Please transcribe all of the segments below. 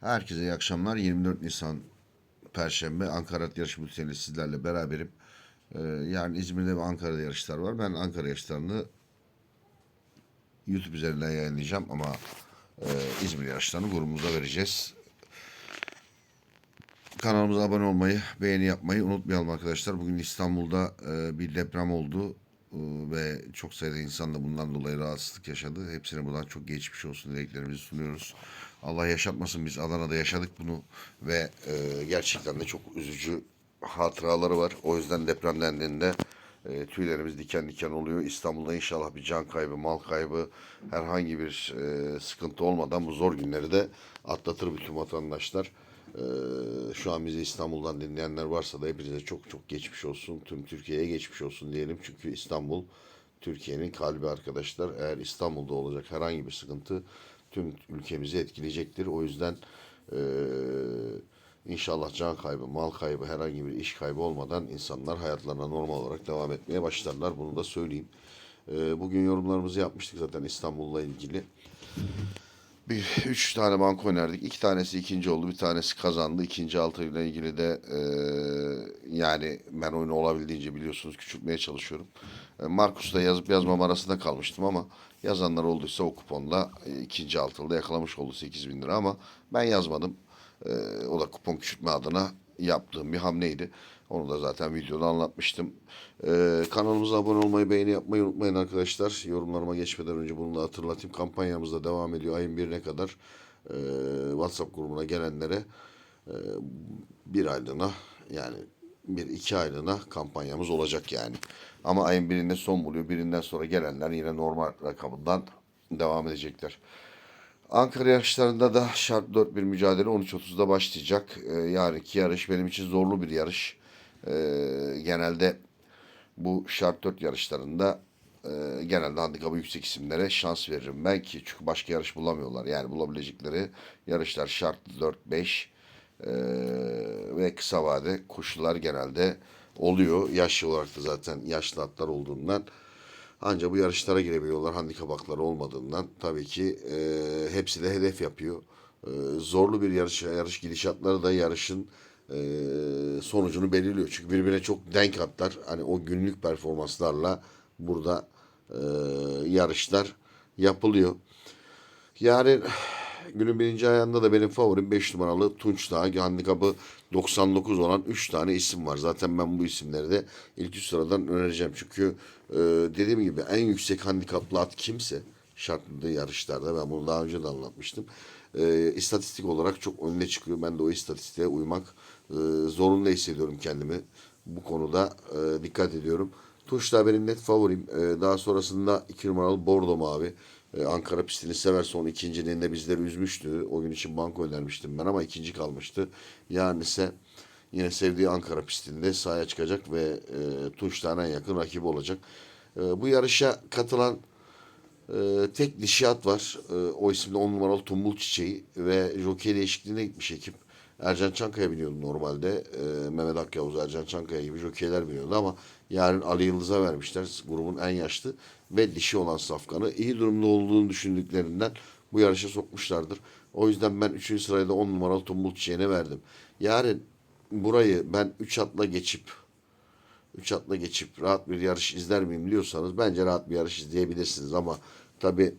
Herkese iyi akşamlar. 24 Nisan Perşembe Ankara Yarış Bülteni sizlerle beraberim. Ee, yarın İzmir'de ve Ankara'da yarışlar var. Ben Ankara yarışlarını YouTube üzerinden yayınlayacağım ama e, İzmir yarışlarını grubumuza vereceğiz. Kanalımıza abone olmayı, beğeni yapmayı unutmayalım arkadaşlar. Bugün İstanbul'da e, bir deprem oldu ve çok sayıda insan da bundan dolayı rahatsızlık yaşadı. Hepsine buradan çok geçmiş olsun dileklerimizi sunuyoruz. Allah yaşatmasın biz Adana'da yaşadık bunu ve e, gerçekten de çok üzücü hatıraları var. O yüzden deprem dendiğinde e, tüylerimiz diken diken oluyor. İstanbul'da inşallah bir can kaybı, mal kaybı, herhangi bir e, sıkıntı olmadan bu zor günleri de atlatır bütün vatandaşlar. E, şu an bizi İstanbul'dan dinleyenler varsa da hepinize çok çok geçmiş olsun. Tüm Türkiye'ye geçmiş olsun diyelim. Çünkü İstanbul Türkiye'nin kalbi arkadaşlar. Eğer İstanbul'da olacak herhangi bir sıkıntı tüm ülkemizi etkileyecektir. O yüzden eee inşallah can kaybı, mal kaybı, herhangi bir iş kaybı olmadan insanlar hayatlarına normal olarak devam etmeye başlarlar. Bunu da söyleyeyim. Eee, bugün yorumlarımızı yapmıştık zaten İstanbul'la ilgili. Bir, üç tane banko önerdik. İki tanesi ikinci oldu. Bir tanesi kazandı. İkinci altı ile ilgili de eee, yani ben oyunu olabildiğince biliyorsunuz küçültmeye çalışıyorum. E, Markus'ta yazıp yazmam arasında kalmıştım ama yazanlar olduysa o kuponla e, ikinci altılıda yakalamış oldu 8 bin lira ama ben yazmadım. E, o da kupon küçültme adına yaptığım bir hamleydi. Onu da zaten videoda anlatmıştım. E, kanalımıza abone olmayı, beğeni yapmayı unutmayın arkadaşlar. Yorumlarıma geçmeden önce bunu da hatırlatayım. Kampanyamız da devam ediyor. Ayın birine kadar e, WhatsApp grubuna gelenlere e, bir aylığına yani bir iki aylığına kampanyamız olacak yani. Ama ayın birinde son buluyor. Birinden sonra gelenler yine normal rakamından devam edecekler. Ankara yarışlarında da şart 4 bir mücadele 13.30'da başlayacak. Ee, yarınki yarış benim için zorlu bir yarış. Ee, genelde bu şart 4 yarışlarında e, genelde handikapı yüksek isimlere şans veririm ben ki çünkü başka yarış bulamıyorlar. Yani bulabilecekleri yarışlar şart 4-5 ee, ve kısa vade koşular genelde oluyor. Yaşlı olarak da zaten yaşlı atlar olduğundan ancak bu yarışlara girebiliyorlar handikap hakları olmadığından. Tabii ki e, hepsi de hedef yapıyor. E, zorlu bir yarış, yarış gidişatları da yarışın e, sonucunu belirliyor. Çünkü birbirine çok denk atlar. Hani o günlük performanslarla burada e, yarışlar yapılıyor. Yani günün birinci ayağında da benim favorim 5 numaralı Tunç Dağı. Handikapı 99 olan 3 tane isim var. Zaten ben bu isimleri de ilk üç sıradan önereceğim. Çünkü e, dediğim gibi en yüksek handikaplı at kimse şartlı yarışlarda ben bunu daha önce de anlatmıştım. E, istatistik olarak çok önüne çıkıyor. Ben de o istatistiğe uymak zorunda hissediyorum kendimi. Bu konuda e, dikkat ediyorum. Tunç da benim net favorim. E, daha sonrasında 2 numaralı Bordo Mavi. E, Ankara pistini severse onu ikinciliğinde bizleri üzmüştü. O gün için banko önermiştim ben ama ikinci kalmıştı. Yarın ise yine sevdiği Ankara pistinde sahaya çıkacak ve e, en yakın rakibi olacak. E, bu yarışa katılan e, tek dişi at var. E, o isimde 10 numaralı Tumbul Çiçeği ve jockey değişikliğine gitmiş ekip. Ercan Çankaya biniyordu normalde. E, Mehmet Akyavuz, Ercan Çankaya gibi jokeyler biniyordu ama yarın Ali Yıldız'a vermişler. Grubun en yaşlı ve dişi olan safkanı. iyi durumda olduğunu düşündüklerinden bu yarışa sokmuşlardır. O yüzden ben 3. sırayı da 10 numaralı Tumbul Çiçeği'ne verdim. Yarın burayı ben 3 atla geçip 3 atla geçip rahat bir yarış izler miyim diyorsanız bence rahat bir yarış izleyebilirsiniz ama tabi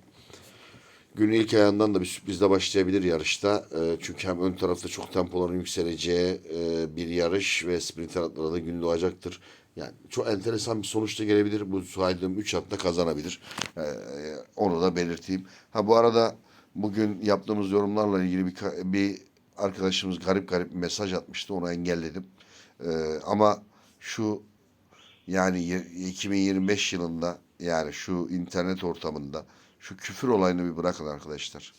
günün ilk ayağından da bir sürprizle başlayabilir yarışta. E, çünkü hem ön tarafta çok tempoların yükseleceği e, bir yarış ve sprinter atlara da gün doğacaktır. Yani çok enteresan bir sonuçta gelebilir. Bu saydığım 3 atla kazanabilir. E, onu da belirteyim. Ha bu arada bugün yaptığımız yorumlarla ilgili bir, bir arkadaşımız garip garip bir mesaj atmıştı. Onu engelledim. E, ama şu yani y- 2025 yılında yani şu internet ortamında şu küfür olayını bir bırakın arkadaşlar.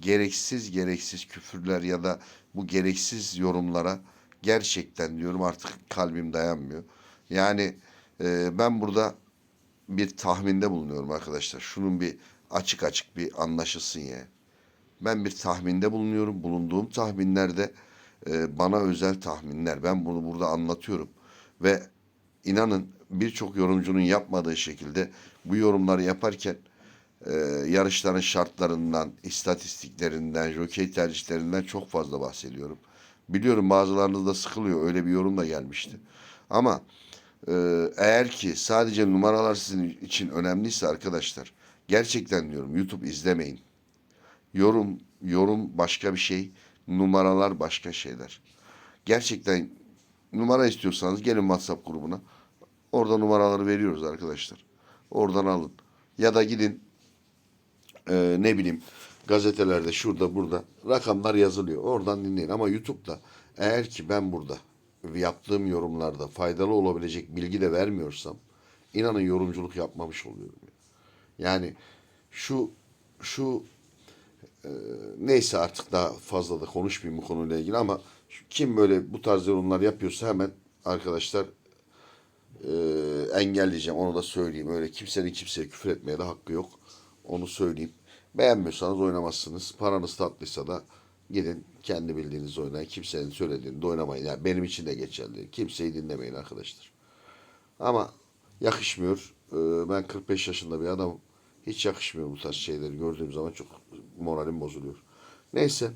Gereksiz gereksiz küfürler ya da bu gereksiz yorumlara gerçekten diyorum artık kalbim dayanmıyor. Yani e, ben burada bir tahminde bulunuyorum arkadaşlar. Şunun bir açık açık bir anlaşılsın ya. Ben bir tahminde bulunuyorum. Bulunduğum tahminlerde e, bana özel tahminler. Ben bunu burada anlatıyorum. Ve inanın birçok yorumcunun yapmadığı şekilde bu yorumları yaparken e, yarışların şartlarından, istatistiklerinden, jokey tercihlerinden çok fazla bahsediyorum. Biliyorum bazılarınız da sıkılıyor. Öyle bir yorum da gelmişti. Ama e, eğer ki sadece numaralar sizin için önemliyse arkadaşlar gerçekten diyorum YouTube izlemeyin. Yorum yorum başka bir şey, numaralar başka şeyler. Gerçekten numara istiyorsanız gelin WhatsApp grubuna. Orada numaraları veriyoruz arkadaşlar. Oradan alın. Ya da gidin e, ne bileyim gazetelerde şurada burada rakamlar yazılıyor. Oradan dinleyin. Ama YouTube'da eğer ki ben burada yaptığım yorumlarda faydalı olabilecek bilgi de vermiyorsam inanın yorumculuk yapmamış oluyorum. Yani şu şu e, neyse artık daha fazla da konuşmayayım bu konuyla ilgili ama kim böyle bu tarz yorumlar yapıyorsa hemen arkadaşlar e, engelleyeceğim. Onu da söyleyeyim. Öyle kimsenin kimseye küfür etmeye de hakkı yok. Onu söyleyeyim. Beğenmiyorsanız oynamazsınız. Paranız tatlıysa da gidin kendi bildiğiniz oynayın. Kimsenin söylediğini de oynamayın. Yani benim için de geçerli. Kimseyi dinlemeyin arkadaşlar. Ama yakışmıyor. Ee, Ben 45 yaşında bir adamım. Hiç yakışmıyor bu tarz şeyleri gördüğüm zaman çok moralim bozuluyor. Neyse.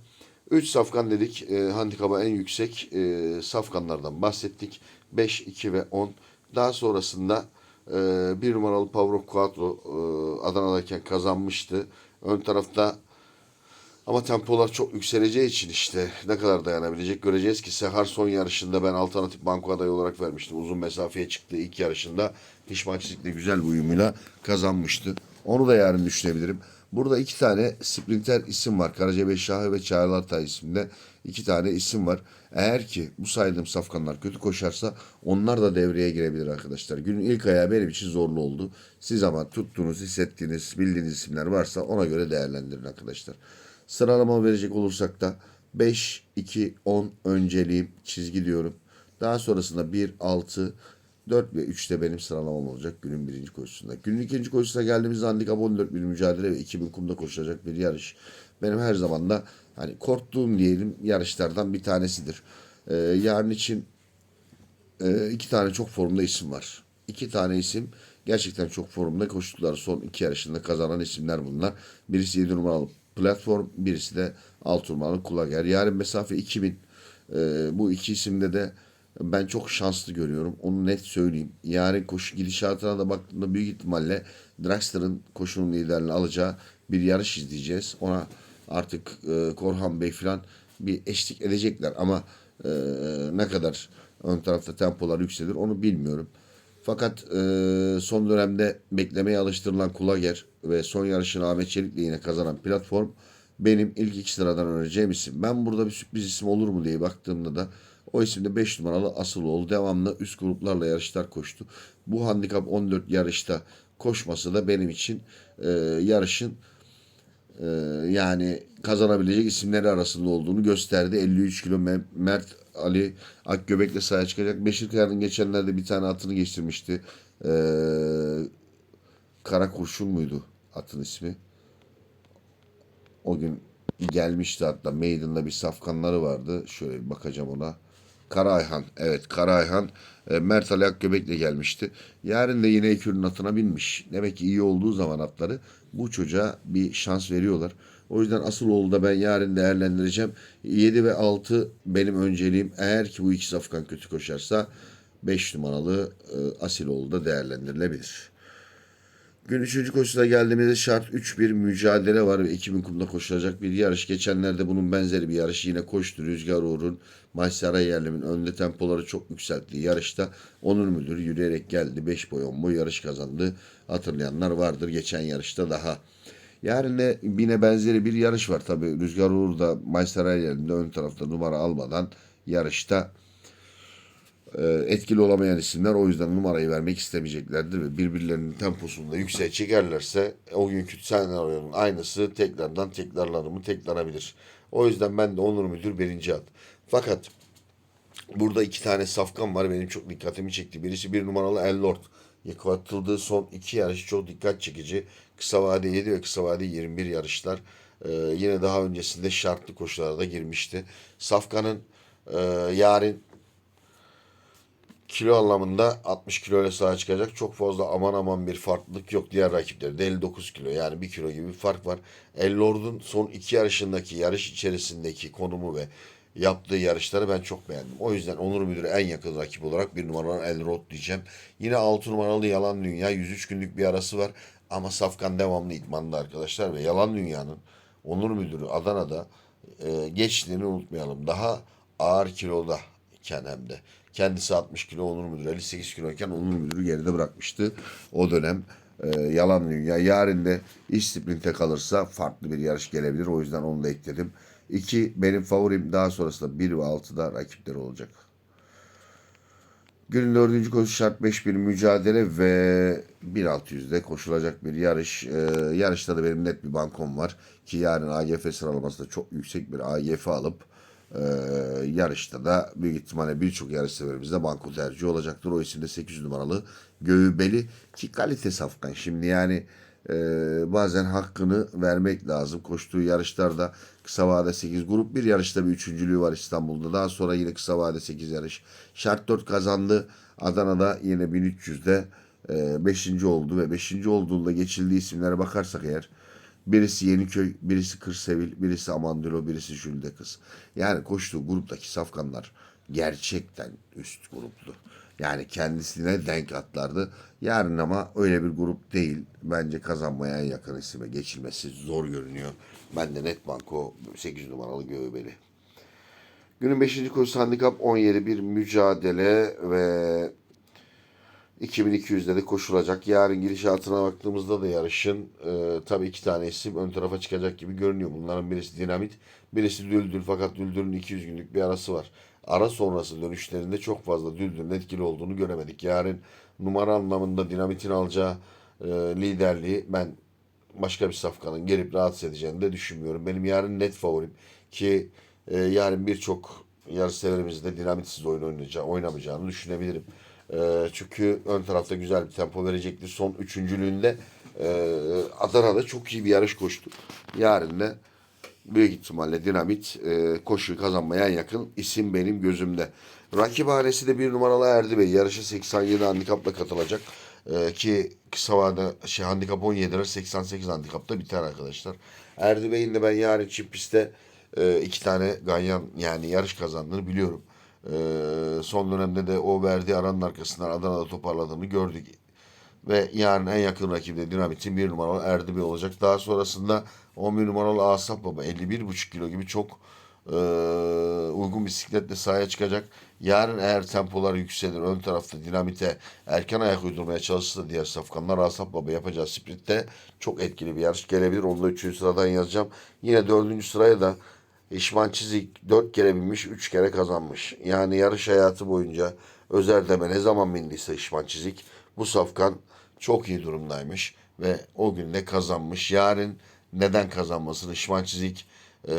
3 safkan dedik. E, handikaba en yüksek e, safkanlardan bahsettik. 5, 2 ve 10. Daha sonrasında e, bir numaralı of Quattro e, Adana'dayken kazanmıştı. Ön tarafta ama tempolar çok yükseleceği için işte ne kadar dayanabilecek göreceğiz ki Sehar son yarışında ben alternatif banko adayı olarak vermiştim. Uzun mesafeye çıktığı ilk yarışında Hişmakçılık'la güzel bir uyumuyla kazanmıştı. Onu da yarın düşünebilirim. Burada iki tane sprinter isim var. Karacabey Şahı ve Çağlartay isimde iki tane isim var. Eğer ki bu saydığım safkanlar kötü koşarsa onlar da devreye girebilir arkadaşlar. Günün ilk ayağı benim için zorlu oldu. Siz ama tuttuğunuz, hissettiğiniz, bildiğiniz isimler varsa ona göre değerlendirin arkadaşlar. Sıralama verecek olursak da 5, 2, 10 önceliğim çizgi diyorum. Daha sonrasında 1, 6, 4 ve 3 de benim sıralamam olacak günün birinci koşusunda. Günün ikinci koşusuna geldiğimizde handikap 14 bir mücadele ve 2000 kumda koşulacak bir yarış. Benim her zaman da hani korktuğum diyelim yarışlardan bir tanesidir. Ee, yarın için e, iki tane çok formda isim var. İki tane isim gerçekten çok formda koştular. Son iki yarışında kazanan isimler bunlar. Birisi 7 numaralı platform, birisi de 6 numaralı Kulager. Yarın mesafe 2000. E, bu iki isimde de ben çok şanslı görüyorum. Onu net söyleyeyim. Yarın koşu gidişatına da baktığımda büyük ihtimalle Draxler'ın koşunun liderliğini alacağı bir yarış izleyeceğiz. Ona artık e, Korhan Bey falan bir eşlik edecekler ama e, ne kadar ön tarafta tempolar yükselir onu bilmiyorum. Fakat e, son dönemde beklemeye alıştırılan Kulager ve son yarışını Ahmet Çelik'le yine kazanan platform benim ilk iki sıradan önereceğim isim. Ben burada bir sürpriz isim olur mu diye baktığımda da o isim de 5 numaralı Asıloğlu. Devamlı üst gruplarla yarışlar koştu. Bu handikap 14 yarışta koşması da benim için e, yarışın e, yani kazanabilecek isimleri arasında olduğunu gösterdi. 53 kilo Me- Mert Ali Akgöbek'le sahaya çıkacak. Beşir Kaya'nın geçenlerde bir tane atını geçtirmişti. E, Kara Kurşun muydu atın ismi? O gün gelmişti hatta Maiden'da bir safkanları vardı. Şöyle bir bakacağım ona. Karayhan. Evet Karayhan. E, Mert Ali Akgöbek'le gelmişti. Yarın da yine Ekür'ün atına binmiş. Demek ki iyi olduğu zaman atları bu çocuğa bir şans veriyorlar. O yüzden asıl oğlu da ben yarın değerlendireceğim. 7 ve 6 benim önceliğim. Eğer ki bu iki safkan kötü koşarsa 5 numaralı e, Asiloğlu da değerlendirilebilir. Gün üçüncü koşusuna geldiğimizde şart 3-1 mücadele var ve 2000 kumda koşulacak bir yarış. Geçenlerde bunun benzeri bir yarış yine koştu. Rüzgar Uğur'un Maysara Yerlim'in önde tempoları çok yükselttiği yarışta Onur Müdür yürüyerek geldi. 5 boy 10 boy yarış kazandı. Hatırlayanlar vardır geçen yarışta daha. Yarın da yine benzeri bir yarış var. Tabi Rüzgar Uğur da Maysara Yerlim'de ön tarafta numara almadan yarışta etkili olamayan isimler o yüzden numarayı vermek istemeyeceklerdir ve birbirlerinin temposunu da yükseğe çekerlerse o günkü senaryonun aynısı tekrardan tekrarlanımı tekrarlanabilir. O yüzden ben de Onur Müdür birinci at. Fakat burada iki tane safkan var benim çok dikkatimi çekti. Birisi bir numaralı El Lord. Katıldığı son iki yarış çok dikkat çekici. Kısa vade 7 ve kısa vade 21 yarışlar. Ee, yine daha öncesinde şartlı koşularda girmişti. Safkan'ın e, yarın kilo anlamında 60 kilo ile sahaya çıkacak. Çok fazla aman aman bir farklılık yok diğer rakiplerde. 59 kilo yani 1 kilo gibi bir fark var. El Lord'un son iki yarışındaki yarış içerisindeki konumu ve yaptığı yarışları ben çok beğendim. O yüzden Onur Müdürü en yakın rakip olarak bir numaralı El Lord diyeceğim. Yine 6 numaralı Yalan Dünya 103 günlük bir arası var. Ama Safkan devamlı idmanda arkadaşlar ve Yalan Dünya'nın Onur Müdürü Adana'da e, geçtiğini unutmayalım. Daha ağır kiloda iken hem de. Kendisi 60 kilo Onur Müdürü 58 kiloyken Onur Müdürü geride bırakmıştı. O dönem e, yalan dünya. Yarın da iş sprinte kalırsa farklı bir yarış gelebilir. O yüzden onu da ekledim. İki benim favorim daha sonrasında 1 ve 6'da rakipleri olacak. Günün dördüncü koşu şart 5 bir mücadele ve 1.600'de koşulacak bir yarış. Ee, yarışta da benim net bir bankom var. Ki yarın AGF sıralamasında çok yüksek bir AGF alıp e, yarışta da büyük ihtimalle birçok yarış severimizde banko tercihi olacaktır. O isimde 800 numaralı Göğübeli ki kalite safkan. Şimdi yani e, bazen hakkını vermek lazım. Koştuğu yarışlarda kısa vade 8 grup bir yarışta bir üçüncülüğü var İstanbul'da. Daha sonra yine kısa vade 8 yarış. Şart 4 kazandı. Adana'da yine 1300'de 5. oldu ve 5. olduğunda geçildiği isimlere bakarsak eğer birisi Yeniköy, birisi Kırsevil, birisi Amandilo, birisi Jülde Kız. Yani koştuğu gruptaki safkanlar gerçekten üst gruplu. Yani kendisine denk atlardı. Yarın ama öyle bir grup değil. Bence kazanmaya yakın isime geçilmesi zor görünüyor. Ben de net banko 8 numaralı Göğübeli. Günün 5. koşusu handikap 17 bir mücadele ve 2200'de de koşulacak. Yarın gidişatına baktığımızda da yarışın e, tabii iki tane isim ön tarafa çıkacak gibi görünüyor. Bunların birisi Dinamit, birisi Düldül fakat Düldül'ün 200 günlük bir arası var. Ara sonrası dönüşlerinde çok fazla Düldül'ün etkili olduğunu göremedik. Yarın numara anlamında Dinamit'in alacağı e, liderliği ben başka bir safkanın gelip rahatsız edeceğini de düşünmüyorum. Benim yarın net favorim ki e, yarın birçok yarış severimiz de dinamitsiz oyun oynayacağı, oynamayacağını düşünebilirim. E, çünkü ön tarafta güzel bir tempo verecektir. Son üçüncülüğünde e, Adana'da çok iyi bir yarış koştu. Yarın da büyük ihtimalle dinamit e, koşuyu kazanmaya yakın isim benim gözümde. Rakip ailesi de bir numaralı Erdi Bey. Yarışa 87 handikapla katılacak. E, ki kısa vade şey, handikap 17 lira 88 handikapta biter arkadaşlar. Erdi Bey'in de ben yarın çift pistte e, iki tane ganyan yani yarış kazandığını biliyorum. E, son dönemde de o verdiği aranın arkasından Adana'da toparladığını gördük. Ve yarın en yakın rakibi de Dinamit'in bir numaralı Erdi Bey olacak. Daha sonrasında 11 numaralı Asaf Baba 51,5 kilo gibi çok e, uygun bisikletle sahaya çıkacak. Yarın eğer tempolar yükselir ön tarafta dinamite erken ayak uydurmaya çalışırsa diğer safkanlar Asaf Baba yapacağı sprintte çok etkili bir yarış gelebilir. Onu da 3. sıradan yazacağım. Yine 4. sıraya da İşman Çizik 4 kere binmiş 3 kere kazanmış. Yani yarış hayatı boyunca Özer deme ne zaman bindiyse İşman Çizik bu safkan çok iyi durumdaymış ve o gün de kazanmış. Yarın neden kazanmasın? İşman Çizik e,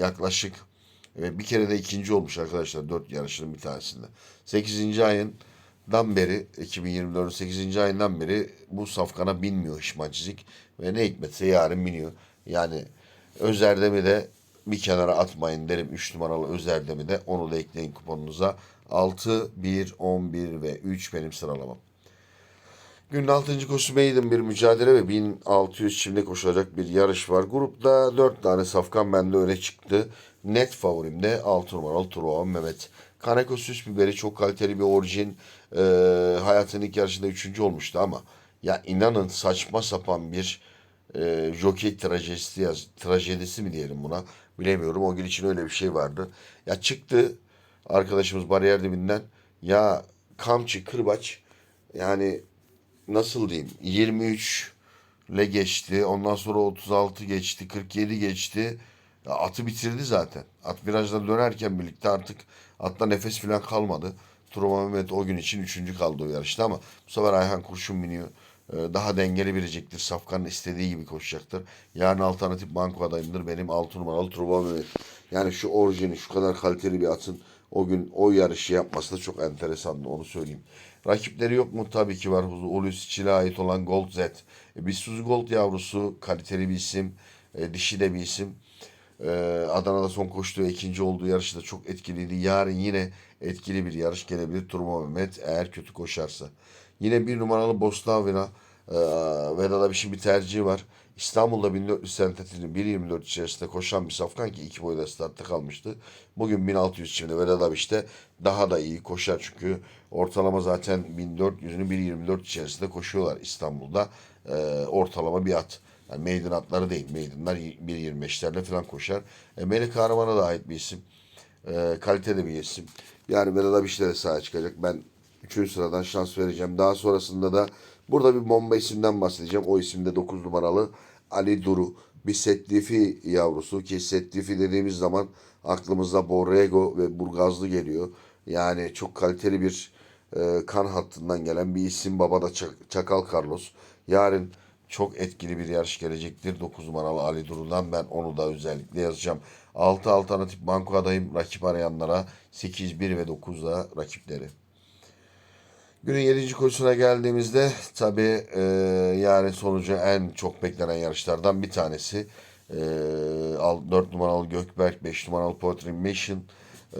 yaklaşık ve bir kere de ikinci olmuş arkadaşlar dört yarışının bir tanesinde. 8. ayından beri 2024'ün 8. ayından beri bu safkana binmiyor İşman Çizik ve ne hikmetse yarın biniyor. Yani Özerdem'i de bir kenara atmayın derim 3 numaralı Özerdem'i de onu da ekleyin kuponunuza. 6, 1, 11 ve 3 benim sıralamam. Günün 6. koşusu maiden bir mücadele ve 1600 çimde koşulacak bir yarış var. Grupta 4 tane safkan bende öne çıktı. Net favorim de 6 numaralı Truva Mehmet. Kaneko süs biberi çok kaliteli bir orijin. Ee, hayatının ilk yarışında 3. olmuştu ama ya inanın saçma sapan bir e, jockey trajedisi, trajedisi mi diyelim buna bilemiyorum. O gün için öyle bir şey vardı. Ya çıktı arkadaşımız bariyer dibinden ya kamçı kırbaç yani nasıl diyeyim 23 ile geçti. Ondan sonra 36 geçti. 47 geçti. Ya atı bitirdi zaten. At virajdan dönerken birlikte artık atta nefes falan kalmadı. Truva Mehmet o gün için üçüncü kaldı o yarışta ama bu sefer Ayhan Kurşun biniyor. Ee, Daha dengeli birecektir. Safkan'ın istediği gibi koşacaktır. Yarın alternatif banko adayımdır. Benim 6 numaralı Truva Mehmet. Yani şu orijini şu kadar kaliteli bir atın o gün o yarışı yapması da çok enteresandı onu söyleyeyim. Rakipleri yok mu? Tabii ki var. Hulusi Çil'e ait olan Gold Z. E, Suzu Gold yavrusu kaliteli bir isim. E, dişi de bir isim. Ee, Adana'da son koştuğu ikinci olduğu yarışı da çok etkiliydi. Yarın yine etkili bir yarış gelebilir Turma Mehmet eğer kötü koşarsa. Yine bir numaralı Bostavina e, Vedat Abiş'in bir tercihi var. İstanbul'da 1400 sentetinin 1.24 içerisinde koşan bir safkan ki iki boyda startta kalmıştı. Bugün 1600 şimdi Vedat Abiş'te daha da iyi koşar çünkü ortalama zaten 1400'ünü 1.24 içerisinde koşuyorlar İstanbul'da. E, ortalama bir at. Yani maiden atları değil. Maiden'lar 1.25'lerle falan koşar. E, Melih Kahraman'a da ait bir isim. E, kaliteli bir isim. Yani Vedat Abiş'te de sahaya çıkacak. Ben 3. sıradan şans vereceğim. Daha sonrasında da burada bir bomba isimden bahsedeceğim. O isimde 9 numaralı Ali Duru. Bir Setlifi yavrusu ki Setlifi dediğimiz zaman aklımıza Borrego ve Burgazlı geliyor. Yani çok kaliteli bir e, kan hattından gelen bir isim. Baba da Çak- Çakal Carlos. Yarın çok etkili bir yarış gelecektir. 9 numaralı Ali Duru'dan ben onu da özellikle yazacağım. 6 alternatif banko adayım. Rakip arayanlara 8, 1 ve 9 da rakipleri. Günün 7. koşusuna geldiğimizde tabii e, yani sonucu en çok beklenen yarışlardan bir tanesi. E, 4 numaralı Gökberk, 5 numaralı Poetry Mission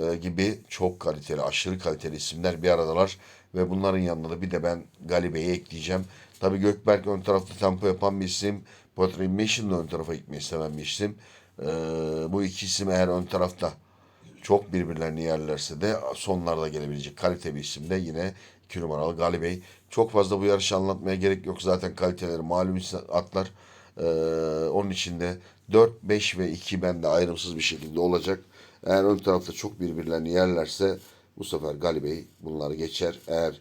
e, gibi çok kaliteli, aşırı kaliteli isimler bir aradalar. Ve bunların yanında da bir de ben Galibe'yi ekleyeceğim. Tabii Gökberk ön tarafta tempo yapan bir isim. Poetry Mission da ön tarafa gitmeyi seven bir isim. E, bu iki isim eğer ön tarafta çok birbirlerini yerlerse de sonlarda gelebilecek kalite bir isim de yine 2 numaralı Galibey. Çok fazla bu yarışı anlatmaya gerek yok. Zaten kaliteleri malum atlar. Ee, onun içinde 4, 5 ve 2 bende ayrımsız bir şekilde olacak. Eğer ön tarafta çok birbirlerini yerlerse bu sefer Galibey bunları geçer. Eğer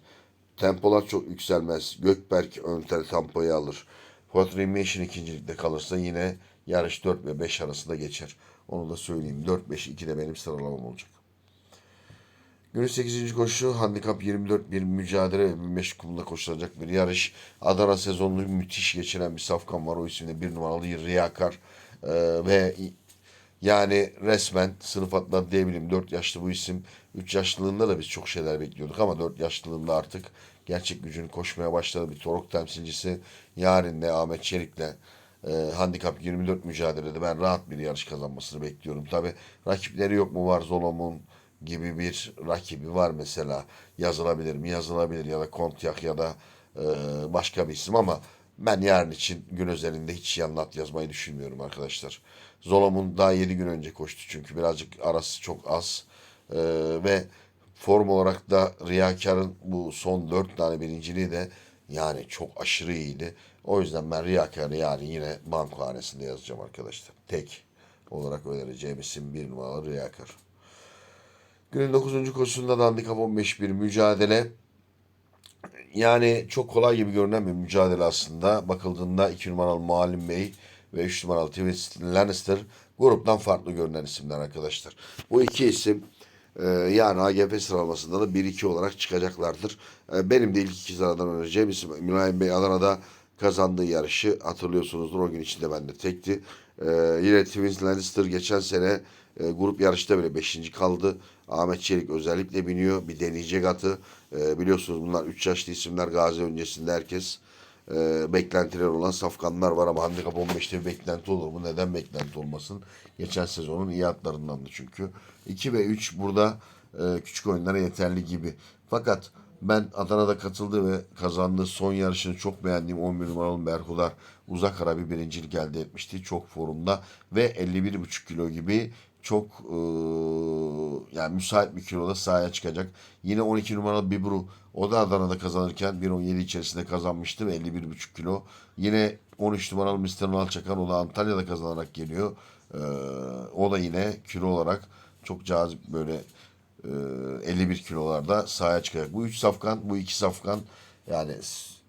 tempolar çok yükselmez. Gökberk ön tel tempoyu alır. Fortrimation ikincilikte kalırsa yine yarış 4 ve 5 arasında geçer. Onu da söyleyeyim. 4, 5, 2 de benim sıralamam olacak. Günün 8. koşu handikap 24 bir mücadele ve 1500 kumda koşulacak bir yarış. Adana sezonunu müthiş geçiren bir safkan var. O isimde bir numaralı Riyakar. Ee, ve yani resmen sınıf atladı diyebilirim. 4 yaşlı bu isim. 3 yaşlılığında da biz çok şeyler bekliyorduk ama 4 yaşlılığında artık gerçek gücünü koşmaya başladı. Bir torok temsilcisi Yarin'le, Ahmet Çelik'le e, handikap 24 mücadelede ben rahat bir yarış kazanmasını bekliyorum. Tabi rakipleri yok mu var Zolom'un gibi bir rakibi var mesela yazılabilir mi yazılabilir ya da Kontyak ya da e, başka bir isim ama ben yarın için gün özelinde hiç yanlat yazmayı düşünmüyorum arkadaşlar. Zolom'un daha 7 gün önce koştu çünkü birazcık arası çok az E, ve form olarak da Riyakar'ın bu son 4 tane birinciliği de yani çok aşırı iyiydi. O yüzden ben Riyakar'ı yani yine banko hanesinde yazacağım arkadaşlar. Tek olarak önereceğim isim bir numaralı Riyakar. Günün 9. koşusunda da handikap 15 bir mücadele. Yani çok kolay gibi görünen bir mücadele aslında. Bakıldığında 2 numaralı Muallim Bey ve 3 numaralı Twist Lannister gruptan farklı görünen isimler arkadaşlar. Bu iki isim e, yani AGP sıralamasında da 1-2 olarak çıkacaklardır. E, benim de ilk iki sıradan önereceğim isim Mülayim Bey Adana'da kazandığı yarışı hatırlıyorsunuzdur. O gün içinde bende tekti. E, yine Twins Lannister geçen sene e, grup yarışta bile 5. kaldı. Ahmet Çelik özellikle biniyor. Bir deneyecek atı. E, biliyorsunuz bunlar 3 yaşlı isimler. Gazi öncesinde herkes e, beklentiler olan safkanlar var ama handikap 15'te bir beklenti olur mu? Neden beklenti olmasın? Geçen sezonun iyi atlarındandı çünkü. 2 ve 3 burada e, küçük oyunlara yeterli gibi. Fakat ben Adana'da katıldığı ve kazandığı son yarışını çok beğendiğim 11 numaralı Berhudar uzak ara bir birincilik elde etmişti. Çok formda ve 51,5 kilo gibi çok e, yani müsait bir kiloda sahaya çıkacak. Yine 12 numaralı Bibru o da Adana'da kazanırken 1.17 içerisinde kazanmıştı ve 51,5 kilo. Yine 13 numaralı Mr. Nalçakan o da Antalya'da kazanarak geliyor. E, o da yine kilo olarak çok cazip böyle e, 51 kilolarda sahaya çıkacak. Bu üç safkan, bu iki safkan yani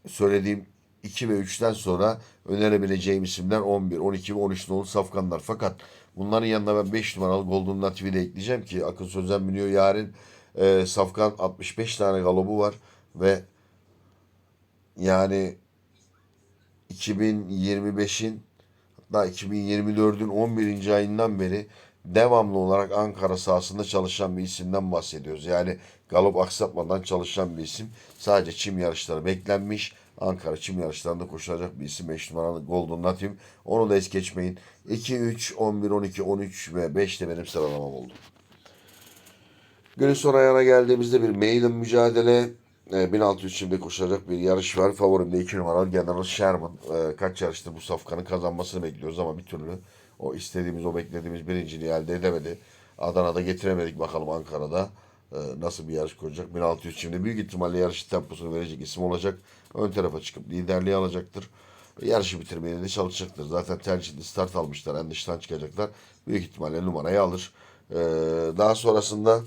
söylediğim 2 ve 3'ten sonra önerebileceğim isimler 11, 12 ve 13 nolu safkanlar. Fakat bunların yanına ben 5 numaralı Golden Native'i de ekleyeceğim ki Akın Sözen biniyor yarın. E, safkan 65 tane galobu var ve yani 2025'in hatta 2024'ün 11. ayından beri devamlı olarak Ankara sahasında çalışan bir isimden bahsediyoruz. Yani galop aksatmadan çalışan bir isim. Sadece çim yarışları beklenmiş Ankara çim yarışlarında koşulacak bir isim 5 numaralı Golden Latim. Onu da es geçmeyin. 2, 3, 11, 12, 13 ve 5 de benim sıralamam oldu. Günün son ayağına geldiğimizde bir maiden mücadele. E, 1600 şimdi koşulacak bir yarış var. Favorim de 2 numaralı General Sherman. E, kaç yarıştır bu safkanın kazanmasını bekliyoruz ama bir türlü o istediğimiz, o beklediğimiz birinciliği elde edemedi. Adana'da getiremedik bakalım Ankara'da. e, nasıl bir yarış koyacak. 1600 şimdi büyük ihtimalle yarış temposunu verecek isim olacak. Ön tarafa çıkıp liderliği alacaktır. Yarışı bitirmeye de çalışacaktır. Zaten tercihli start almışlar. En dıştan çıkacaklar. Büyük ihtimalle numarayı alır. E, daha sonrasında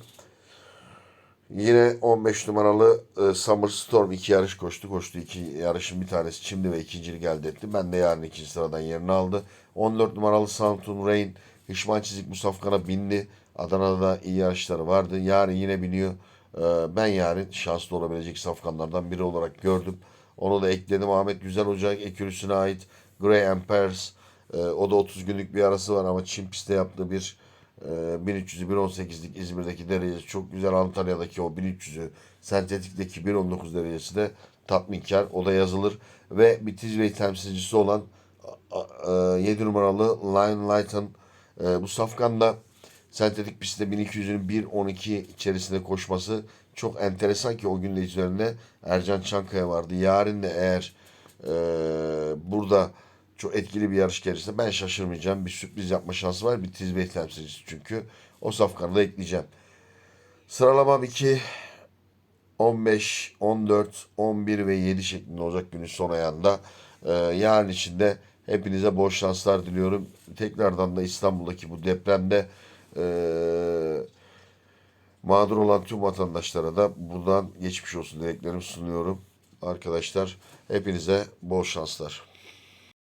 Yine 15 numaralı e, Summer Storm iki yarış koştu. Koştu iki yarışın bir tanesi Çimli ve ikincilik elde etti. Ben de yarın ikinci sıradan yerini aldı. 14 numaralı Soundtoon Rain Hişman Çizik Musafkan'a bindi. Adana'da da iyi yarışları vardı. Yarın yine biniyor. E, ben yarın şanslı olabilecek safkanlardan biri olarak gördüm. Onu da ekledim. Ahmet Güzel Ocak ekürüsüne ait Grey Empires. E, o da 30 günlük bir arası var ama Çin pistte yaptığı bir ee, 1300'ü 1.18'lik İzmir'deki derecesi çok güzel. Antalya'daki o 1300'ü sentetikteki 1.19 derecesi de tatminkar. O da yazılır. Ve bir Tizway temsilcisi olan 7 numaralı Lion Lighton e, bu safkanda sentetik pistte 1200'ün 1.12 içerisinde koşması çok enteresan ki o gün de üzerinde Ercan Çankaya vardı. Yarın da eğer e, burada çok etkili bir yarış gelirse ben şaşırmayacağım. Bir sürpriz yapma şansı var. Bir Tizbey temsilcisi çünkü. O safkanı da ekleyeceğim. Sıralamam 2, 15, 14, 11 ve 7 şeklinde olacak günün son ayağında. Ee, yarın içinde hepinize bol şanslar diliyorum. Tekrardan da İstanbul'daki bu depremde eee mağdur olan tüm vatandaşlara da buradan geçmiş olsun dileklerimi sunuyorum. Arkadaşlar hepinize bol şanslar.